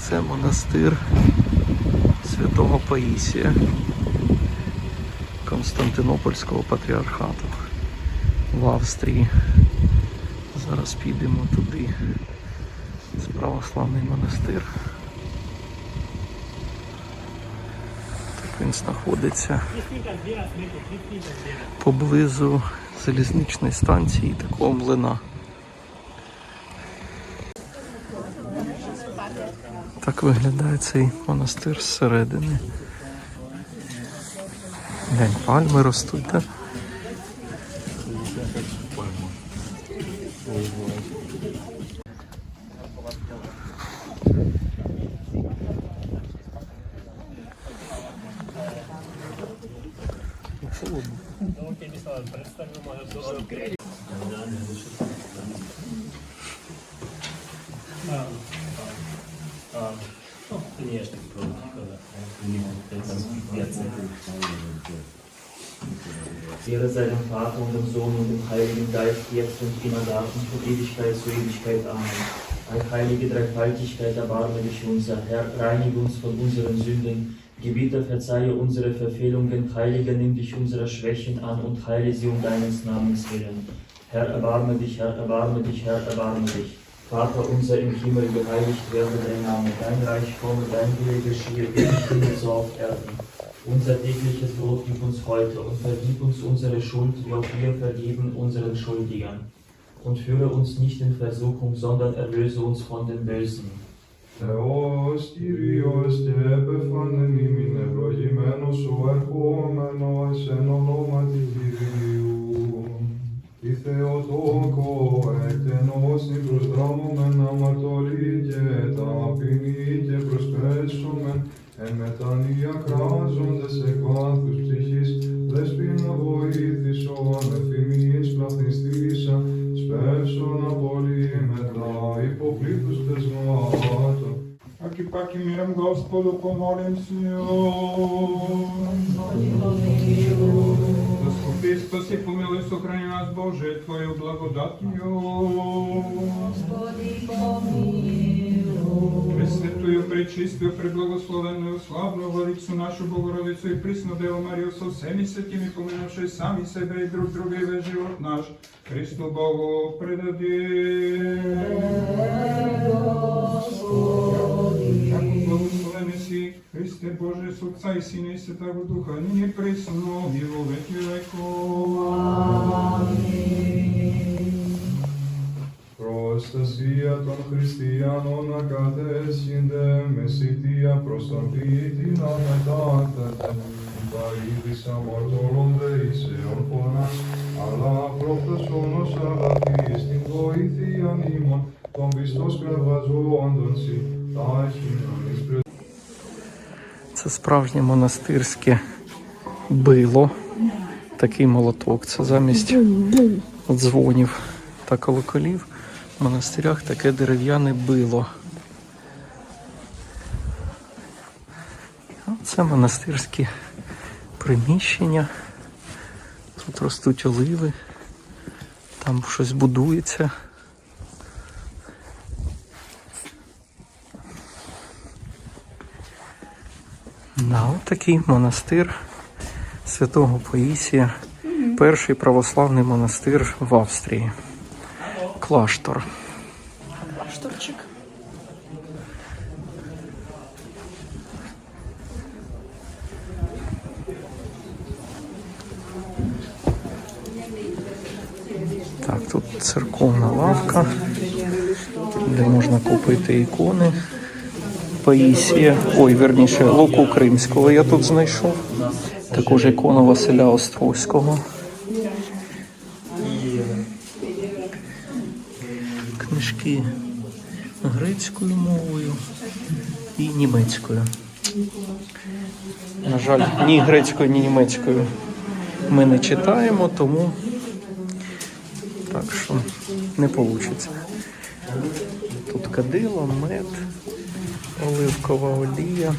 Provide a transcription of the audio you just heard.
Це монастир святого Паїсія Константинопольського патріархату в Австрії. Зараз підемо туди. Це православний монастир. Так він знаходиться поблизу залізничної станції такого млина. Так виглядає цей монастир зсередини. Глянь, пальми ростуть, так? a no, to nie jest tak trudno, szkoda. Ehre sei dem Vater und dem Sohn und dem Heiligen Geist, jetzt und immer da und von Ewigkeit zu Ewigkeit. Amen. Heilige Dreifaltigkeit, erbarme dich unser Herr, reinige uns von unseren Sünden, gebiete, verzeihe unsere Verfehlungen, heilige, nimm dich unserer Schwächen an und heile sie um deines Namens willen. Herr, erbarme dich, Herr, erbarme dich, Herr, erbarme dich. Vater unser im Himmel, geheiligt werde dein Name, dein Reich komme, dein Wille geschehe, wie im Himmel so auf Erden. Unser tägliches Brot gib uns heute und vergib uns unsere Schuld, wie auch wir vergeben unseren Schuldigern. Und führe uns nicht in Versuchung, sondern erlöse uns von dem Bösen. Θεός Κύριος και επεφανεν ημίν ευλογημένος σου ερχόμενος εν ονόματι Κυρίου. Η Θεοτόκο εκτενώσει προς δρόμομεν αμαρτωλή και ταπεινή και προσπέσομεν εν μετανία κράζονται σε βάθους ψυχής δεσπίν να βοήθησο ανεφημείς πλαθιστήσα σπέσον απολύ μετά υποπλήθους δεσμάτων. Aki paki miram Gospodu, pomolim si joj. Gospodi, pomolim si joj. Заскупи, спаси, помилуй, сохрани нас, Боже, Твою благодатью. Пресвятую, пречистую, преблагословенную, славную Владицу нашу Богородицу и присну Деву Марию со всеми святыми, поминавши сами себя и друг друга и весь живот наш, Христу Богу предадим. Боже, с Отца и Сина и Святого Духа, ныне и присно, и во веки веков. Προστασία των χριστιανών ακατέσχυνται με σιτία προς τον ποιητή να μετάταται. Τα είδης αμαρτωλώνται εις αιώνας, αλλά προφεσόνος αγαθή στην βοήθεια νήμων των πιστός κρεβαζόντων σοι, τάχυνον εις πρε... Це справжнє монастирське било. Такий молоток. Це замість дзвонів та колоколів. В монастирях таке дерев'яне било. Це монастирські приміщення. Тут ростуть оливи, там щось будується. Да, от такий монастир святого Паїсія. Перший православний монастир в Австрії. Клаштор. Шторчик. Так, тут церковна лавка, де можна купити ікони. Паїсія, ой, верніше, Луку Кримського я тут знайшов. Також ікону Василя Острозького. Книжки грецькою мовою і німецькою. На жаль, ні грецькою, ні німецькою ми не читаємо, тому так що не вийде. Тут кадило, мед, оливкова олія.